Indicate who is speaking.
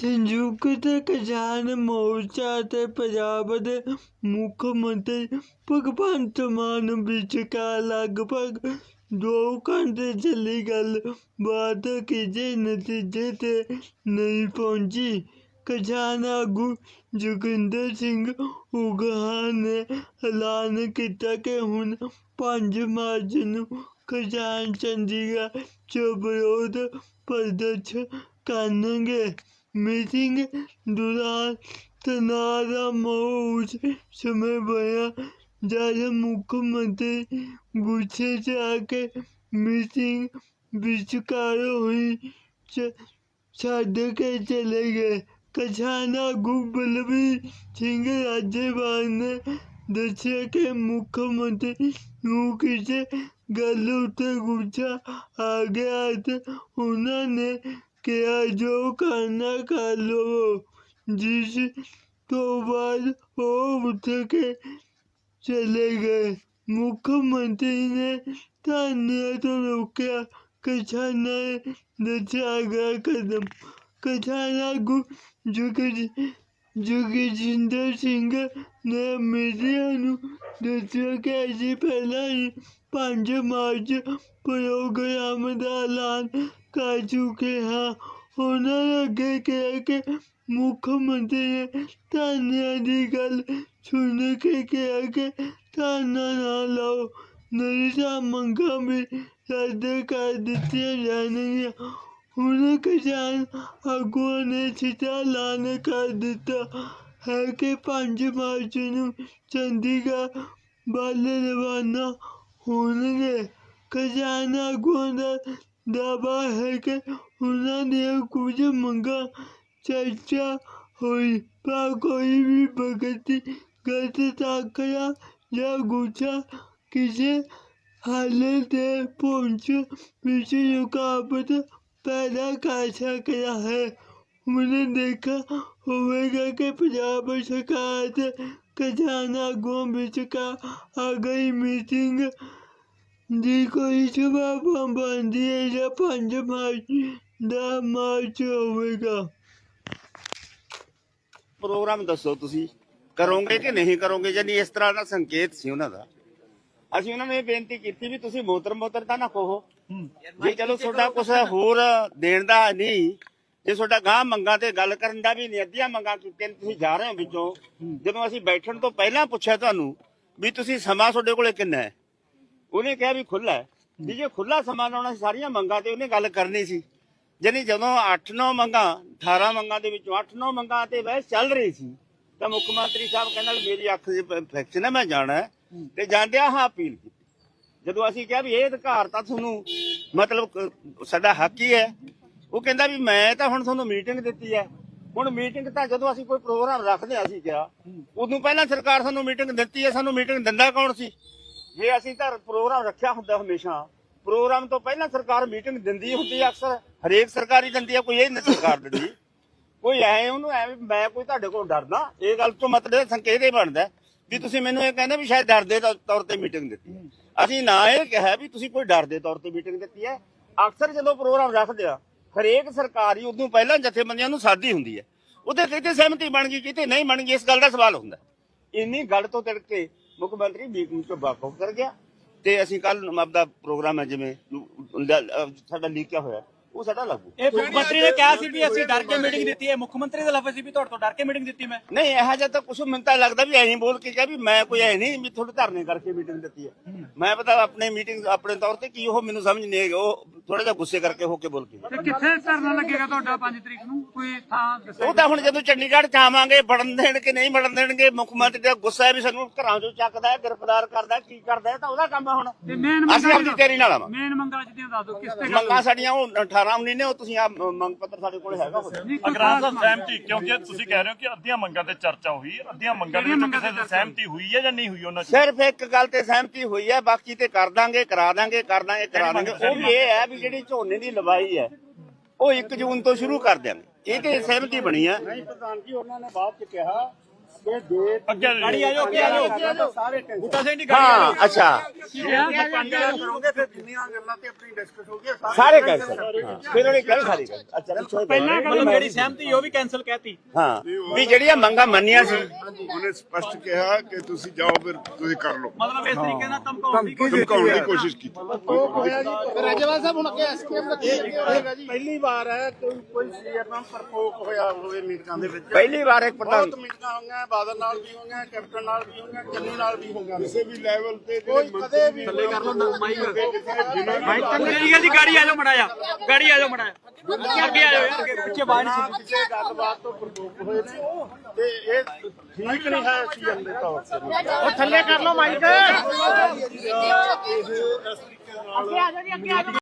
Speaker 1: ਸੰਯੁਕਤ ਕਿਸਾਨ ਮੋਰਚਾ ਅਤੇ ਪੰਜਾਬ ਦੇ ਮੁੱਖ ਮੰਤਰੀ ਭਗਵੰਤ ਮਾਨ ਵਿਚਕਾਰ ਲਗਭਗ ਦੋ ਘੰਟੇ ਚੱਲੀ ਗੱਲ। ਬਾਤ ਕਿਸੇ ਨਤੀਜੇ ਤੇ ਨਹੀਂ ਪਹੁੰਚੀ। ਕਿਸਾਨ ਆਗੂ ਜੋਗਿੰਦਰ ਸਿੰਘ ਉਗਾਹ ਨੇ ਐਲਾਨ ਕੀਤਾ ਕਿ ਹੁਣ ਪੰਜ ਮਾਰਚ ਨੂੰ ਕਿਸਾਨ ਚੰਡੀਗੜ੍ਹ 'ਚ ਵਿਰੋਧ ਪ੍ਰਦਰਸ਼ਨ ਕਰਨਗੇ। ਮੀਟਿੰਗ ਦੌਰਾਨ ਤਣਾਅ ਦਾ ਮਾਹੌਲ ਉਸ ਸਮੇਂ ਬਣਿਆ ਜਦ ਮੁੱਖ ਮੰਤਰੀ ਗੁੱਸੇ 'ਚ ਆ ਕੇ ਮੀਟਿੰਗ ਵਿਚਕਾਰ ਹੋਈ ਚ ਛੱਡ ਕੇ ਚਲੇ ਗਏ ਕਿਸਾਨ ਆਗੂ ਬਲਵੀਰ ਸਿੰਘ ਰਾਜੇਵਾਲ ਨੇ ਦੱਸਿਆ ਕਿ ਮੁੱਖ ਮੰਤਰੀ ਨੂੰ ਕਿਹਾ ਜੋ ਕਰਨਾ ਕਰ ਲਵੋ, ਜਿਸ ਤੋਂ ਬਾਅਦ ਉਹ ਉੱਠ ਕੇ ਚਲੇ ਗਏ। ਮੁੱਖ ਮੰਤਰੀ ਨੇ ਧਰਨੇ ਤੋਂ ਰੋਕਿਆ। ਕਿਸਾਨਾਂ ਨੇ ਦੱਸਿਆ ਗਿਆ ਕਦਮ। ਕਿਸਾਨ ਆਗੂ ਜੁਗ ਜੁਗਜਿੰਦਰ ਸਿੰਘ ਨੇ ਮੀਡੀਆ ਨੂੰ ਦੱਸਿਆ ਕਿ ਅਸੀਂ ਪਹਿਲਾਂ ਹੀ 5 ਮਾਰਚ ਪ੍ਰੋਗਰਾਮ ਦਾ ਐਲਾਨ ਕਰ ਚੁੱਕੇ ਹਾਂ ਉਹਨਾਂ ਨੇ ਅੱਗੇ ਕਿਹਾ ਕਿ ਮੁੱਖ ਮੰਤਰੀ ਨੇ ਧਰਨਿਆਂ ਦੀ ਗੱਲ ਸੁਣ ਕੇ ਕਿਹਾ ਕਿ ਧਰਨਾ ਨਾ ਲਾਓ ਨਹੀਂ ਤਾਂ ਮੰਗਾਂ ਵੀ ਰੱਦ ਕਰ ਦਿੱਤੀਆਂ ਜਾਣਗੀਆਂ ਹੁਣ ਕਿਸਾਨ ਆਗੂਆਂ ਨੇ ਸਿੱਧਾ ਐਲਾਨ ਕਰ ਦਿੱਤਾ ਹੈ ਕਿ 5 ਮਾਰਚ ਨੂੰ ਚੰਡੀਗੜ੍ਹ ਵੱਲ ਰਵਾਨਾ ਹੋਣਗੇ ਕਿਸਾਨ ਆਗੂਆਂ ਦਾ ਦਾਅਵਾ ਹੈ ਕਿ ਉਹਨਾਂ ਦੀਆਂ ਕੁਝ ਮੰਗਾਂ ਚਰਚਾ ਹੋਈ ਪਰ ਕੋਈ ਵੀ ਭਗਤੀ ਗਲਤ ਤਾਕਰਾ ਜਾਂ ਗੁੱਸਾ ਕਿਸੇ ਹੱਲ ਤੇ ਪਹੁੰਚ ਵਿੱਚ ਰੁਕਾਵਟ ਪੈਦਾ ਕਰ ਸਕਦਾ ਹੈ ਹੁਣ ਦੇਖਾ ਹੋਵੇਗਾ ਕਿ ਪੰਜਾਬ ਸਰਕਾਰ ਤੇ ਕਿਸਾਨ ਆਗੂਆਂ ਵਿਚਕਾਰ ਆ ਗਈ ਮੀਟਿੰਗ ਦੀ ਕੋਈ ਸਬਬ ਬਣਦੀ ਹੈ ਜਾਂ ਪੰਜ ਮਾਰਚ ਦਾ ਮਾਰਚ ਹੋਵੇਗਾ?
Speaker 2: ਪ੍ਰੋਗਰਾਮ ਦੱਸੋ ਤੁਸੀਂ। ਕਰੋਗੇ ਕਿ ਨਹੀਂ ਕਰੋਗੇ? ਜਾਨੀ ਇਸ ਤਰ੍ਹਾਂ ਦਾ ਸੰਕੇਤ ਸੀ ਉਹਨਾਂ ਦਾ। ਅਸੀਂ ਉਹਨਾਂ ਨੂੰ ਇਹ ਬੇਨਤੀ ਕੀਤੀ ਵੀ ਤੁਸੀਂ ਮੋਤਰ ਮੋਤਰ ਤਾਂ ਨਾ ਕਹੋ। ਜੇ ਚਲੋ ਤੁਹਾਡਾ ਕੁਝ ਹੋਰ ਦੇਣ ਦਾ ਨਹੀਂ ਜੇ ਤੁਹਾਡਾ ਗਾਂ ਮੰਗਾਂ ਤੇ ਗੱਲ ਕਰਨ ਦਾ ਵੀ ਨਹੀਂ ਅੱਧੀਆਂ ਮੰਗਾਂ ਕੀਤੀਆਂ ਨੇ, ਤੁਸੀਂ ਜਾ ਰਹੇ ਹੋ ਵਿੱਚੋਂ। ਜਦੋਂ ਅਸੀਂ ਬੈਠਣ ਤੋਂ ਪਹਿਲਾਂ ਪੁੱਛਿਆ ਤੁਹਾਨੂੰ ਵੀ ਤੁਸੀਂ ਸਮਾਂ ਤੁਹਾਡੇ ਕੋਲੇ ਕਿੰਨਾ ਹੈ? ਉਹਨੇ ਕਿਹਾ ਵੀ ਖੁੱਲਾ ਹੈ। ਵੀ ਜੇ ਖੁੱਲਾ ਸਮਾਂ ਲਾਉਣਾ ਸੀ ਸਾਰੀਆਂ ਮੰਗਾਂ ਤੇ ਉਹਨੇ ਗੱਲ ਕਰਨੀ ਸੀ। ਜਾਨੀ ਜਦੋਂ 8-9 ਮੰਗਾਂ 18 ਮੰਗਾਂ ਦੇ ਵਿੱਚੋਂ 8-9 ਮੰਗਾਂ ਤੇ ਬਹਿਸ ਚੱਲ ਰਹੀ ਸੀ ਤਾਂ ਮੁੱਖ ਮੰਤਰੀ ਸਾਹਿਬ ਕਹਿੰਦਾ ਮੇਰੀ ਅੱਖ 'ਚ ਇਨਫੈਕਸ਼ਨ ਹੈ ਮੈਂ ਜਾਣਾ ਤੇ ਜਾਂਦਿਆਂ ਹਾਂ ਅਪੀਲ ਕੀਤੀ। ਜਦੋਂ ਅਸੀਂ ਕਿਹਾ ਵੀ ਇਹ ਅਧਿਕਾਰ ਤਾਂ ਤੁਹਾਨੂੰ ਮਤਲਬ ਸਾਡਾ ਹੱਕ ਹੀ ਹੈ। ਉਹ ਕਹਿੰਦਾ ਵੀ ਮੈਂ ਤਾਂ ਹੁਣ ਤੁਹਾਨੂੰ ਮੀਟਿੰਗ ਦਿੱਤੀ ਹੈ। ਹੁਣ ਮੀਟਿੰਗ ਤਾਂ ਜਦੋਂ ਅਸੀਂ ਕੋਈ ਪ੍ਰੋਗਰਾਮ ਰੱਖਦੇ ਹਾਂ ਅਸੀਂ ਕਿਹਾ ਉਦੋਂ ਪਹਿਲਾਂ ਸਰਕਾਰ ਸਾਨੂੰ ਮੀਟਿੰਗ ਦਿੱਤੀ ਹੈ। ਸਾਨੂੰ ਮੀਟਿੰਗ ਦਿੰਦਾ ਕੌਣ ਸੀ? ਜੇ ਅਸੀਂ ਤਾਂ ਪ੍ਰੋਗਰਾਮ ਰੱਖਿਆ ਹੁੰਦਾ ਹਮੇਸ਼ਾ, ਪ੍ਰੋਗਰਾਮ ਤੋਂ ਪਹਿਲਾਂ ਸਰਕਾਰ ਮੀਟਿੰਗ ਦਿੰਦੀ ਹੁੰਦੀ ਹੈ ਅਕਸਰ, ਹਰੇਕ ਸਰਕਾਰੀ ਦਿੰਦੀ ਹੈ ਕੋਈ ਇਹ ਨਹੀਂ ਸਰਕਾਰ ਦਿੰਦੀ। ਕੋਈ ਐ ਉਹਨੂੰ ਐ ਮੈਂ ਕੋਈ ਤੁਹਾਡੇ ਕੋਲ ਡਰਦਾ, ਇਹ ਗੱਲ ਤੋਂ ਮਤਲਬ ਸੰਕੇਤ ਇਹ ਬਣਦਾ ਵੀ ਤੁਸੀਂ ਮੈਨੂੰ ਇਹ ਕਹਿੰਦੇ ਵੀ ਸ਼ਾਇਦ ਡਰ ਦੇ ਤੌਰ ਤੇ ਮੀਟਿੰਗ ਦਿੱਤੀ ਅਸੀਂ ਨਾ ਇਹ ਕਿਹਾ ਵੀ ਤੁਸੀਂ ਕੋਈ ਡਰ ਦੇ ਤੌਰ ਤੇ ਮੀਟਿੰਗ ਦਿੱਤੀ ਹੈ। ਅਕਸਰ ਜਦੋਂ ਪ੍ਰੋਗਰਾਮ ਰੱਖਦੇ ਆ, ਹਰੇਕ ਸਰਕਾਰੀ ਉਦੋਂ ਪਹਿਲਾਂ ਜਥੇਬੰਦੀਆਂ ਨੂੰ ਸਾਦੀ ਹੁੰਦੀ ਹੈ। ਉਹਦੇ ਕਿਤੇ ਸਹਿਮਤੀ ਬਣ ਗਈ, ਕਿਤੇ ਨਹੀਂ ਬਣ ਗਈ, ਇਸ ਗੱਲ ਦਾ ਸਵਾਲ ਹੁੰਦਾ। ਇੰਨੀ ਗੱਲ ਤੋਂ ਤਿੜਕ ਮੁੱਖ ਮੰਤਰੀ ਮੀਟਿੰਗ ਤੋਂ ਵਾਕਫ ਕਰ ਗਿਆ ਤੇ ਅਸੀਂ ਕੱਲ ਆਪਦਾ ਪ੍ਰੋਗਰਾਮ ਹੈ ਜਿਵੇਂ ਸਾਡਾ ਲੀਕਿਆ ਹੋਇਆ। ਉਹ ਸਾਡਾ ਲਾਗੂ।
Speaker 3: ਇਹ ਮੁੱਖ ਮੰਤਰੀ ਨੇ ਕਿਹਾ ਸੀ ਵੀ ਅਸੀਂ ਡਰ ਕੇ ਮੀਟਿੰਗ ਦਿੱਤੀ ਹੈ। ਮੁੱਖ ਮੰਤਰੀ ਦਾ ਲਫ਼ਜ਼ ਸੀ ਵੀ ਤੁਹਾਡੇ ਤੋਂ ਡਰ ਕੇ ਮੀਟਿੰਗ ਦਿੱਤੀ ਮੈਂ।
Speaker 2: ਨਹੀਂ ਇਹੋ ਜਿਹਾ ਤਾਂ ਕੁਛ ਮੈਨੂੰ ਤਾਂ ਲੱਗਦਾ ਵੀ ਐਂ ਬੋਲ ਕੇ ਕਿਹਾ ਵੀ ਮੈਂ ਕੋਈ ਐ ਨਹੀਂ ਵੀ ਤੁਹਾਡੇ ਧਰਨੇ ਕਰਕੇ ਮੀਟਿੰਗ ਦਿੱਤੀ ਹੈ। ਮੈਂ ਪਤਾ ਆਪਣੇ ਮੀਟਿੰਗ ਆਪਣੇ ਤੌਰ ਤੇ ਕੀ ਉਹ ਮੈਨੂੰ ਸਮਝ ਨਹੀਂ ਆਈ ਉਹ ਥੋੜਾ ਜਿਹਾ ਗੁੱਸੇ ਕਰਕੇ ਹੋ ਕੇ ਬੋਲ ਕੇ
Speaker 4: ਤੇ ਕਿੱਥੇ ਧਰਨਾ ਲੱਗੇਗਾ ਤੁਹਾਡਾ 5 ਤਰੀਕ ਨੂੰ? ਕੋਈ ਥਾਂ ਦੱਸੋ
Speaker 2: ਉਹ ਤਾਂ ਹੁਣ ਜਦੋਂ ਚੰਡੀਗੜ੍ਹ ਚ ਆਵਾਂਗੇ ਵੜਨ ਦੇਣ ਕਿ ਨਹੀਂ ਵੜਨ ਦੇਣਗੇ ਮੁੱਖ ਮੰਤਰੀ ਦਾ ਗੁੱਸਾ ਹੈ ਵੀ ਸਾਨੂੰ ਘਰਾਂ ਚੋਂ ਚੱਕਦਾ ਹੈ ਗ੍ਰਿਫਤਾਰ ਕਰਦਾ ਹੈ, ਕੀ ਕਰਦਾ ਹੈ ਤਾਂ ਉਹਦਾ ਕੰਮ ਹੈ ਹੁਣ।
Speaker 4: ਤੇ ਮੇਨ
Speaker 2: ਅਸੀਂ ਆਪਣੀ ਤੇਰੀ ਨਾਲ ਆਵਾਂਗੇ।
Speaker 4: ਮੇਨ ਮੰਗਾਂ ਜਿਹੜੀਆਂ ਦੱਸ ਦਿਓ ਕਿਸ ਤੇ ਗੱਲ
Speaker 2: ਮੰਗਾਂ ਸਾਡੀਆਂ ਉਹ 18 19 ਨੇ ਉਹ ਤੁਸੀਂ ਆ ਮੰਗ ਪੱਤਰ ਸਾਡੇ ਕੋਲ ਹੈਗਾ
Speaker 5: ਅਗਰਾਂ ਦਾ। ਸਹਿਮਤੀ ਕਿਉਂਕਿ ਤੁਸੀਂ ਕਹਿ ਰਹੇ ਹੋ ਕਿ ਅੱਧੀਆਂ ਮੰਗਾਂ ਤੇ ਚਰਚਾ ਹੋਈ ਅੱਧੀਆਂ ਮੰਗਾਂ ਦੇ ਵਿੱਚ ਕਿਸੇ ਦੀ ਸਹਿਮਤੀ ਹੋਈ ਹੈ ਜਾਂ ਨਹੀਂ ਹੋਈ ਉਹਨਾਂ 'ਚ
Speaker 2: ਸਿਰਫ ਇੱਕ ਗੱਲ ਤੇ ਸਹਿਮਤੀ ਹੋਈ ਹੈ ਬਾਕੀ ਤੇ ਕਰ ਦਾਂਗੇ ਕਰਾ ਦਾਂਗੇ ਕਰ ਦਾਂਗੇ ਕਰਾ ਦਾਂਗੇ। ਉਹ ਵੀ ਇਹ ਹੈ ਵੀ ਜਿਹੜੀ ਝੋਨੇ ਦੀ ਲਵਾਈ ਹੈ ਉਹ 1 ਜੂਨ ਤੋਂ ਸ਼ੁਰੂ ਕਰ ਦਿਆਂਗੇ। ਇਹ ਤੇ ਸਹਿਮਤੀ ਬਣੀ ਹੈ।
Speaker 6: ਨਹੀਂ ਪ੍ਰਧਾਨ ਜੀ ਉਹਨਾਂ ਨੇ ਬਾਅਦ ਚ ਕਿਹਾ
Speaker 5: ਅੱਗੇ
Speaker 3: ਗਾੜੀ ਆ ਜਾਓ ਅੱਗੇ ਆ ਜਾਓ। ਬੂਟਾ ਸਿੰਘ ਜੀ ਆ
Speaker 2: ਹਾਂ ਅੱਛਾ। ਸਾਰੇ ਕੈਂਸਲ ਹਾਂ। ਫਿਰ ਉਹਨੇ ਗੱਲ ਸਾਰੀ ਕਰ ਅੱਛਾ ਪਹਿਲਾਂ
Speaker 3: ਜਾਓ ਮਤਲਬ ਜਿਹੜੀ ਸਹਿਮਤੀ ਉਹ ਵੀ ਕੈਨਸਲ ਕਹਿਤੀ।
Speaker 2: ਹਾਂ ਵੀ ਜਿਹੜੀਆਂ ਮੰਗਾਂ ਮੰਨੀਆਂ ਸੀ।
Speaker 6: ਉਹਨੇ ਸਪਸ਼ਟ ਕਿਹਾ ਕਿ ਤੁਸੀਂ ਜਾਓ ਫਿਰ ਤੁਸੀਂ ਕਰ ਲਓ।
Speaker 3: ਮਤਲਬ ਇਸ ਤਰੀਕੇ ਨਾਲ ਧਮਕਾਉਣ ਦੀ ਕੋਸ਼ਿਸ਼
Speaker 6: ਧਮਕਾਉਣ ਦੀ ਕੋਸ਼ਿਸ਼ ਕੀਤੀ।
Speaker 7: ਪਹਿਲੀ ਵਾਰ ਹੈ ਕੋਈ ਕੋਈ ਸੀਐਮ ਪਰਪੋਕ ਹੋਇਆ ਹੋਵੇ ਮੀਟਿੰਗਾਂ ਦੇ ਵਿੱਚ।
Speaker 2: ਪਹਿਲੀ ਵਾਰ ਇੱਕ ਪ੍ਰਧਾਨ
Speaker 7: ਬਹੁਤ ਮੀਟਿੰਗਾਂ ਹੋਈਆਂ ਬਾਦਲ ਨਾਲ ਵੀ ਹੋਈਆਂ ਕੈਪਟਨ ਨਾਲ ਵੀ ਹੋਈਆਂ ਚੰਨੀ ਨਾਲ ਵੀ ਹੋਈਆਂ।
Speaker 6: ਕਿਸੇ ਵੀ ਲੈਵਲ ਤੇ
Speaker 7: ਕੋਈ ਕਦੇ ਵੀ ਥੱਲੇ ਕਰ
Speaker 3: ਮੇਰੀ ਗੱਲ ਦੀ ਗਾੜੀ ਆ ਜਾਓ ਮੜਾ ਜਾ ਗਾੜੀ ਆ ਜਾਓ ਮੜਾ ਅੱਗੇ ਆ ਜਾਓ ਯਾਰ ਅੱਗੇ। ਪਿੱਛੇ ਆਵਾਜ਼ ਨਹੀਂ
Speaker 7: ਕਿਸੇ ਗੱਲਬਾਤ ਤੋਂ ਪਰਪੋਕ ਹੋਏ ਨੇ ਤੇ ਇਹ ਠੀਕ ਨਹੀਂ ਹੈ ਸੀਐਮ ਦੇ ਤੌਰ ਤੇ। ਉਹ ਥੱਲੇ ਕਰ ਲਓ ਮਾਈਕ।